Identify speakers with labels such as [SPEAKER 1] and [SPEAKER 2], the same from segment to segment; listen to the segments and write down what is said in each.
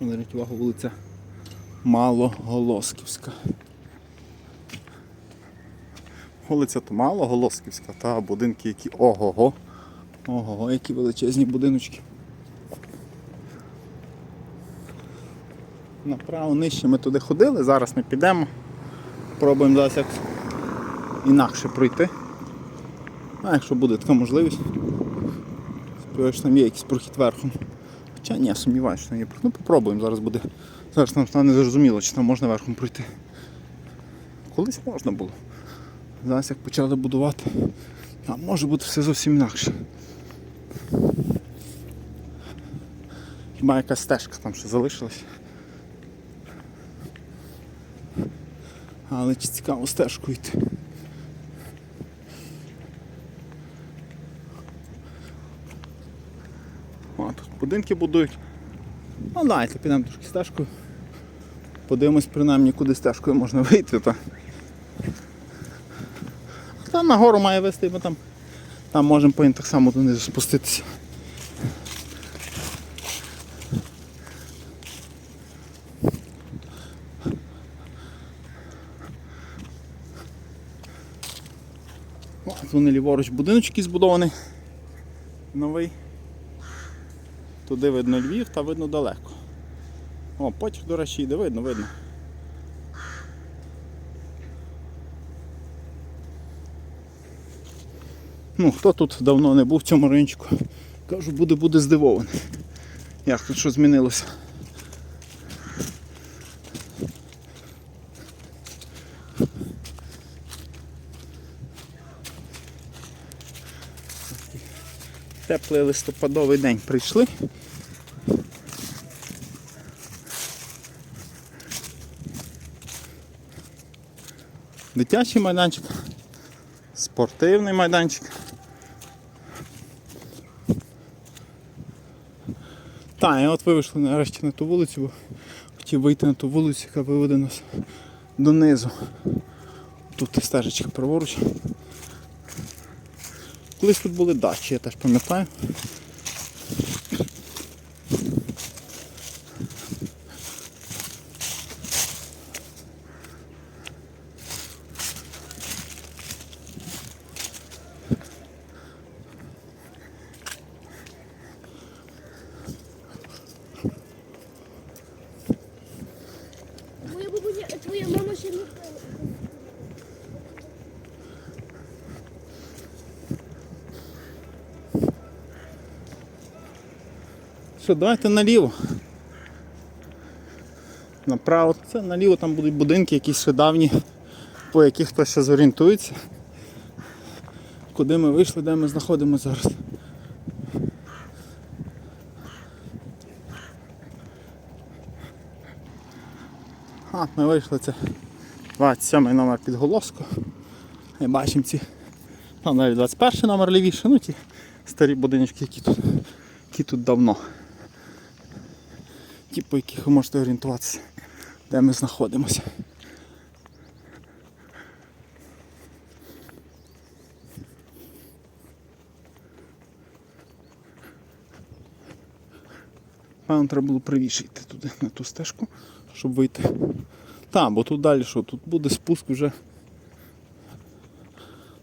[SPEAKER 1] Зверніть увагу, вулиця Малоголосківська. Вулиця то Малоголосківська, та будинки, які ого-го. Ого, які величезні будиночки. Направо нижче ми туди ходили, зараз ми підемо. Пробуємо зараз як інакше пройти. А якщо буде така можливість. Сподіваюся, там є якийсь прохід верхом. Хоча ні, сумніваюся, що там є. Ну попробуємо, зараз буде. Зараз нам стане зрозуміло, чи там можна верхом пройти. Колись можна було. Зараз як почали будувати, а може бути все зовсім інакше. Хіба якась стежка там ще залишилась. Але чи цікаво стежку йти. О, тут будинки будують. Ну давайте підемо трошки стежкою. Подивимось принаймні, куди стежкою можна вийти. Та. Там нагору має вести, бо там, там можемо потім так само донизу спуститися. От вони ліворуч будиночки збудований. Новий. Туди видно Львів та видно далеко. О, потяг, до речі, йде, видно, видно. Ну, хто тут давно не був в цьому ринчику, кажу, буде буде здивований. Як тут що змінилося. Теплий листопадовий день прийшли. Дитячий майданчик, спортивний майданчик. Так, і от ви вийшли нарешті на ту вулицю, бо хотів вийти на ту вулицю, яка виведе нас донизу. Тут стежечка праворуч. Колись тут були дачі, я теж пам'ятаю. Що, давайте наліво. Направо. Це наліво там будуть будинки якісь ще давні, по яких хтось ще зорієнтується. Куди ми вийшли, де ми знаходимося зараз. А, ми вийшли, це 27 номер підголоску. І бачимо ці. Там навіть 21 номер лівіше, ну ті старі будиночки, які тут, які тут давно. Ті, по яких ви можете орієнтуватися, де ми знаходимося. Певно, треба було правіше йти туди, на ту стежку, щоб вийти. Там, бо тут далі що? Тут буде спуск вже.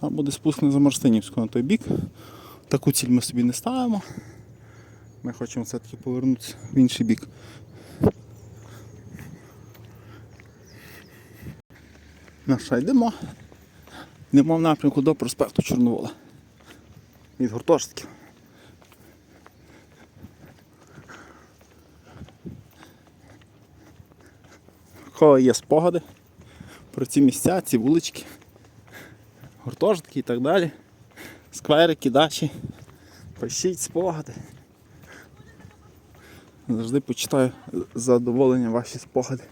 [SPEAKER 1] Там буде спуск на Замарстинівську на той бік. Таку ціль ми собі не ставимо. Ми хочемо все-таки повернутися в інший бік. Що, йдемо. Йдемо в напрямку до проспекту Чорновола. Від гуртожитків. Кого є спогади про ці місця, ці вулички, гуртожитки і так далі. Скверики, дачі. Пишіть спогади. Завжди почитаю з задоволенням ваші спогади.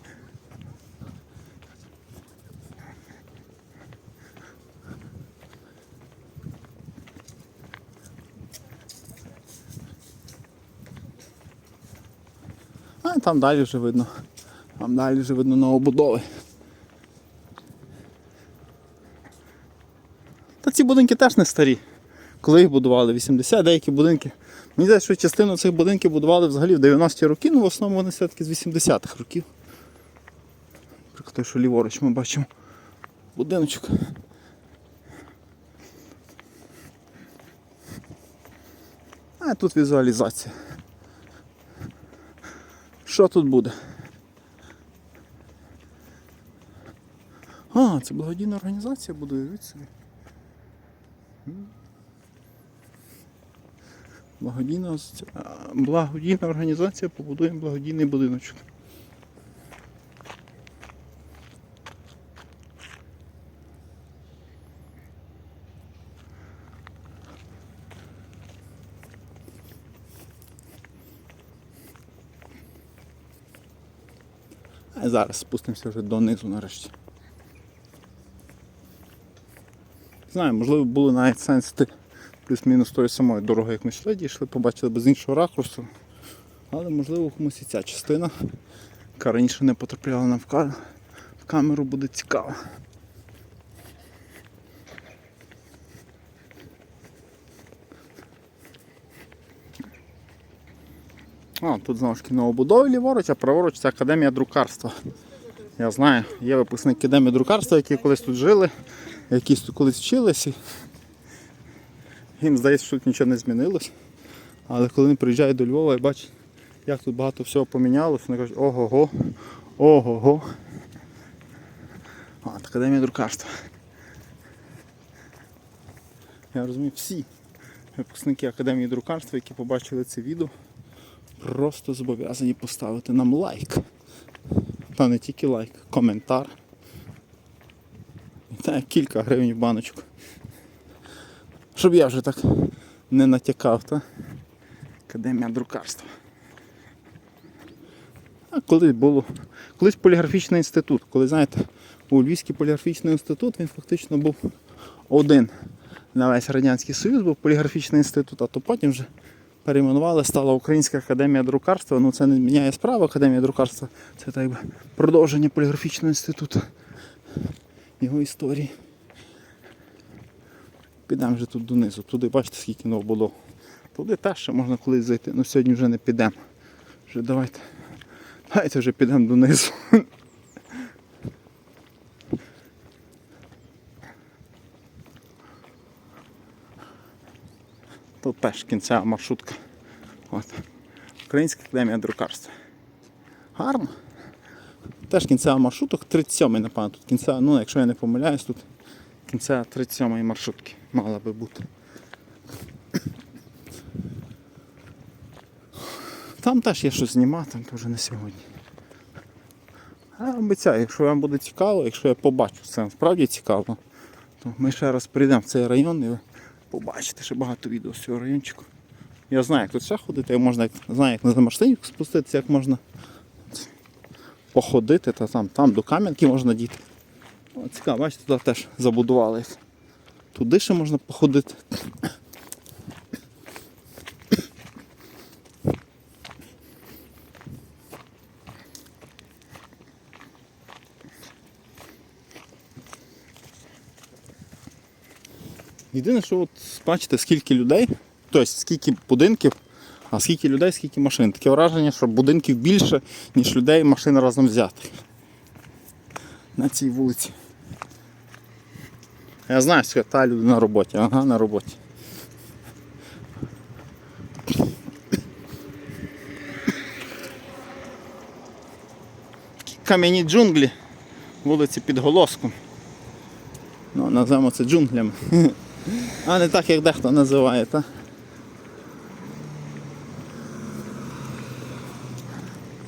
[SPEAKER 1] А там далі вже видно. Там далі вже видно новобудови. Та ці будинки теж не старі. Коли їх будували? 80, деякі будинки Мені здається, що частину цих будинків будували взагалі в 90-ті роки, ну в основному вони все-таки з 80-х років. Той, що ліворуч ми бачимо будиночок. А тут візуалізація. Що тут буде? А, це благодійна організація буде, собі. Благодійна, благодійна організація побудуємо благодійний будиночок. А зараз спустимося вже донизу нарешті. Знаю, можливо, було навіть сенс йти плюс-мінус тої самої дороги, як ми сюди дійшли, побачили без іншого ракурсу. Але можливо комусь і ця частина, яка раніше не потрапляла нам в, ка- в камеру, буде цікава. А, тут знову ж таки новобудови ліворуч, а праворуч це академія друкарства. Я знаю, є випускники академії друкарства, які колись тут жили, якісь тут колись вчилися. Їм здається, що тут нічого не змінилось. Але коли вони приїжджають до Львова і бачать, як тут багато всього помінялося, вони кажуть, ого-го, ого-го. От, академія друкарства. Я розумію, всі випускники академії друкарства, які побачили це відео, просто зобов'язані поставити нам лайк. Та не тільки лайк, коментар. Та кілька гривень в баночку. Щоб я вже так не натякав, та? Академія друкарства. А колись було. Колись поліграфічний інститут. Коли знаєте, у Львівський поліграфічний інститут він фактично був один на весь Радянський Союз, був поліграфічний інститут, а то потім вже перейменували, стала Українська академія друкарства. Ну це не міняє справу Академія друкарства. Це так би продовження поліграфічного інституту. Його історії. Підемо вже тут донизу. Туди бачите, скільки новобудов. Туди теж ще можна колись зайти. Ну сьогодні вже не підемо. Вже давайте. Давайте вже підемо донизу. Тут теж кінцева маршрутка. От. Українська академія друкарства. Гарно. Теж кінцева маршруток, 37-й, напевно. Тут кінцева, ну якщо я не помиляюсь, тут кінцева 37-ї маршрутки мала би бути. Там теж є щось знімати, теж не сьогодні. А обіцяю, якщо вам буде цікаво, якщо я побачу це справді цікаво, то ми ще раз прийдемо в цей район і ви побачите ще багато відео з цього райончику. Я знаю, як тут ще ходити, як можна, знаю, як на Замарштинівку спуститися, як можна походити, та там, там до Кам'янки можна діти. О, цікаво, бачите, туди теж забудували. Туди ще можна походити. Єдине, що от бачите, скільки людей, тобто скільки будинків, а скільки людей, скільки машин. Таке враження, що будинків більше, ніж людей машин разом взятих. На цій вулиці. Я знаю, що та люди на роботі, ага, на роботі. Кам'яні джунглі, вулиці під голоском. Ну, називаємо це джунглями. А не так, як дехто називає, так?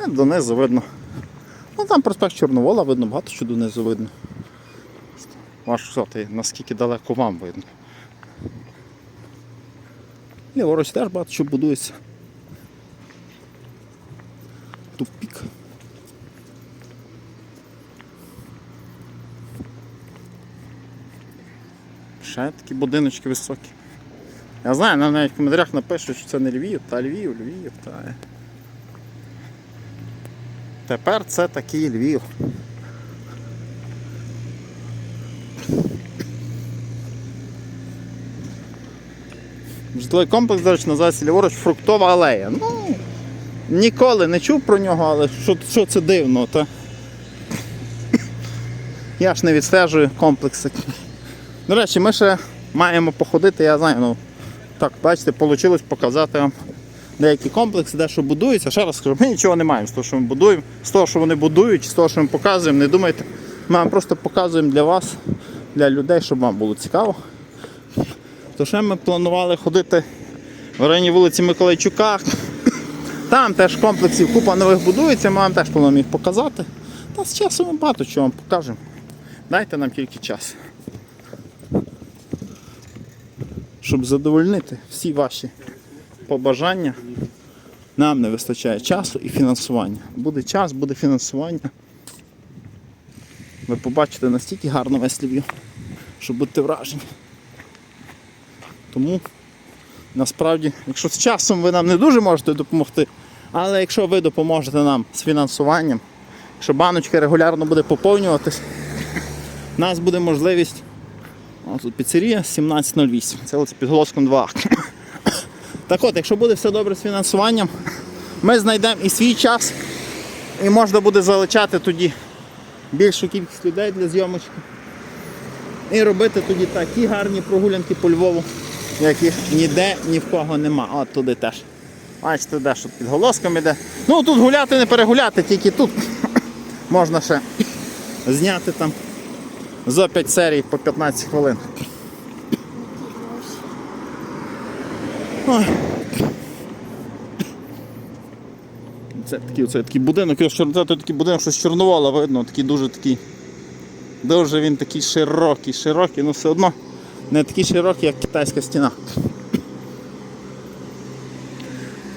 [SPEAKER 1] Е, Донизу видно. Ну там проспект Чорновола видно, багато що донизу видно. Важко сказати, наскільки далеко вам видно. Ліворуч теж багато що будується. Тупік. Ще такі будиночки високі. Я знаю, навіть в коментарях напишуть, що це не Львів, та Львів, Львів, та. Тепер це такий Львів. Житловий комплекс, до речі, називається ліворуч фруктова алея. Ну, ніколи не чув про нього, але що, що це дивно, то я ж не відстежую комплекси. До речі, ми ще маємо походити, я знаю, ну так, бачите, вийшло показати вам деякі комплекси, де що будується. Ще раз скажу, ми нічого не маємо з того, що ми будуємо, з того, що вони будують, з того, що ми показуємо. Не думайте, ми вам просто показуємо для вас, для людей, щоб вам було цікаво. То ще ми планували ходити в районі вулиці Миколайчука. Там теж комплексів купа нових будується, ми вам теж плануємо їх показати. Та з часом ми багато чого вам покажемо. Дайте нам тільки час. Щоб задовольнити всі ваші побажання, нам не вистачає часу і фінансування. Буде час, буде фінансування. Ви побачите настільки гарно весь Львів, що будете вражені. Тому насправді, якщо з часом ви нам не дуже можете допомогти, але якщо ви допоможете нам з фінансуванням, якщо баночка регулярно буде поповнюватись, у нас буде можливість. О, тут піцерія 1708. Це ось під голоском 2. Так от, якщо буде все добре з фінансуванням, ми знайдемо і свій час, і можна буде залучати тоді більшу кількість людей для зйомочки. І робити тоді такі гарні прогулянки по Львову, яких ніде ні в кого нема. От туди теж. Бачите, де що під голоском іде. Ну тут гуляти не перегуляти, тільки тут можна ще зняти там за 5 серій по 15 хвилин. Ой. Це такий, це такий будинок, його чор- це такий будинок, що з Чорновола видно, такий дуже такий. Дуже він такий широкий, широкий, але все одно не такий широкий, як китайська стіна.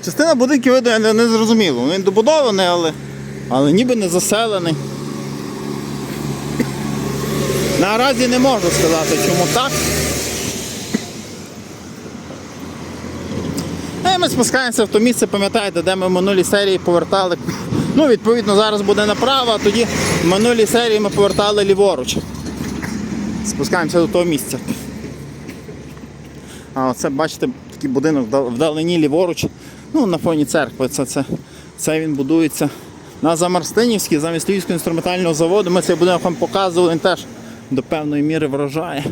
[SPEAKER 1] Частина будинків видно, не зрозуміло. Він добудований, але, але ніби не заселений. Наразі не можу сказати, чому так. Ми спускаємося в то місце, пам'ятаєте, де ми в минулій серії повертали. Ну, відповідно, зараз буде направо, а тоді в минулій серії ми повертали ліворуч. Спускаємося до того місця. А оце, бачите, такий будинок вдалині ліворуч. Ну, на фоні церкви. Це, це, це він будується на Замарстинівській, замість Львівського інструментального заводу. Ми цей будинок вам показували, він теж до певної міри вражає.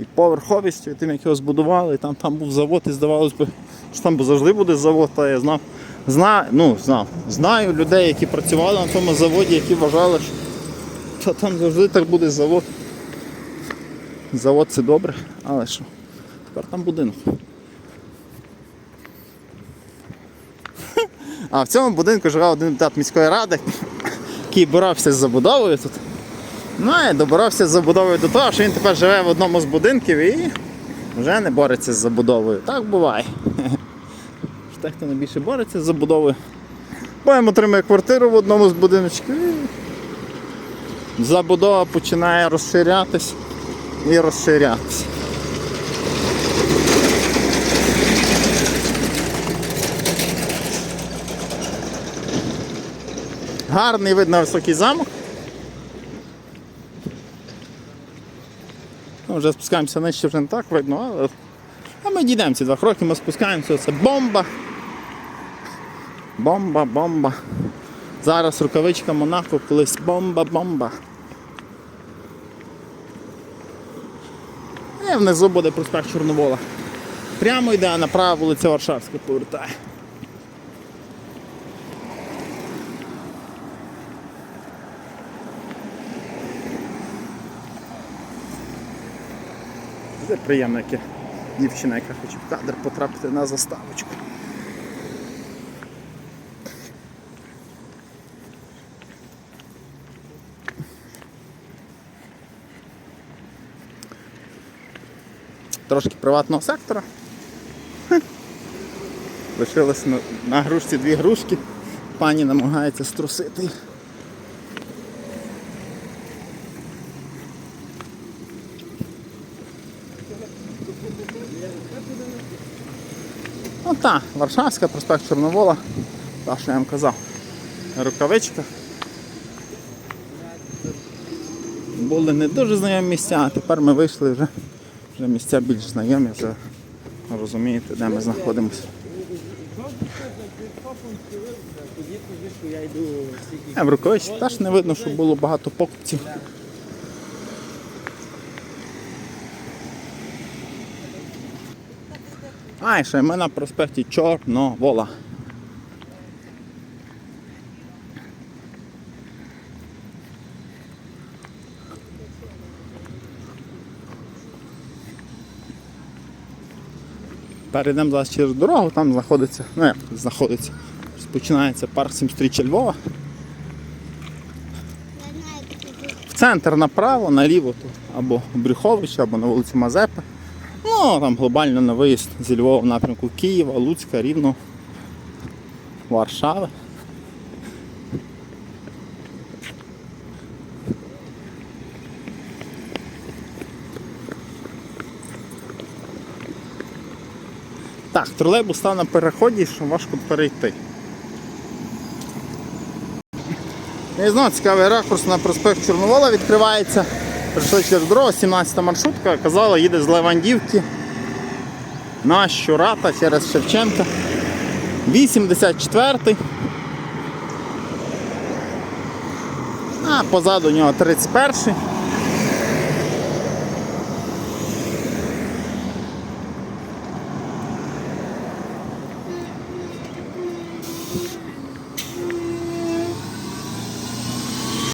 [SPEAKER 1] І поверховістю, і тим, як його збудували, і там, там був завод, і здавалось би, що там завжди буде завод, та я знав. Знаю, ну, знав, знаю людей, які працювали на тому заводі, які вважали, що та там завжди так буде завод. Завод це добре, але що? Тепер там будинок. А в цьому будинку живе один депутат міської ради, який боровся з забудовою тут. Ну і доборовся з забудовою до того, що він тепер живе в одному з будинків і вже не бореться з забудовою. Так буває. Хто найбільше бореться з забудовою, потім отримує квартиру в одному з будиночків і забудова починає розширятись і розширятись. Гарний вид на високий замок. Ну, вже спускаємося нижче, вже не так видно, але а ми дійдемо ці два кроки, ми спускаємося, це бомба. Бомба, бомба. Зараз рукавичка Монако, колись бомба-бомба. І внизу буде проспект Чорновола. Прямо йде, а направо вулиця Варшавська повертає. Це приємно, яке дівчина, яка хоче в кадр потрапити на заставочку. Трошки приватного сектора. Лишилось на, на грушці дві грушки. Пані намагається струсити. Ну так, Варшавська, проспект Чорновола, та що я вам казав. Рукавичка. Були не дуже знайомі місця, а тепер ми вийшли вже, вже місця більш знайомі, вже розумієте, де ми знаходимося. А в Руковичі теж не видно, що було багато покупців. А, і ще ми на проспекті Чорновола. Перейдемо зараз через дорогу, там знаходиться, ну як знаходиться, розпочинається парк Сімстріча Львова. В центр направо, наліво тут або Брюховича, або на вулиці Мазепи. Ну, там глобально на виїзд зі Львова в напрямку Києва, Луцька, Рівно, Варшави. Так, тролейбус став на переході, що важко перейти. І знову цікавий ракурс на проспект Чорновола відкривається. Прийшли через дорогу, 17 маршрутка, казала, їде з Левандівки на Щурата через Шевченка. 84-й. А позаду нього 31-й.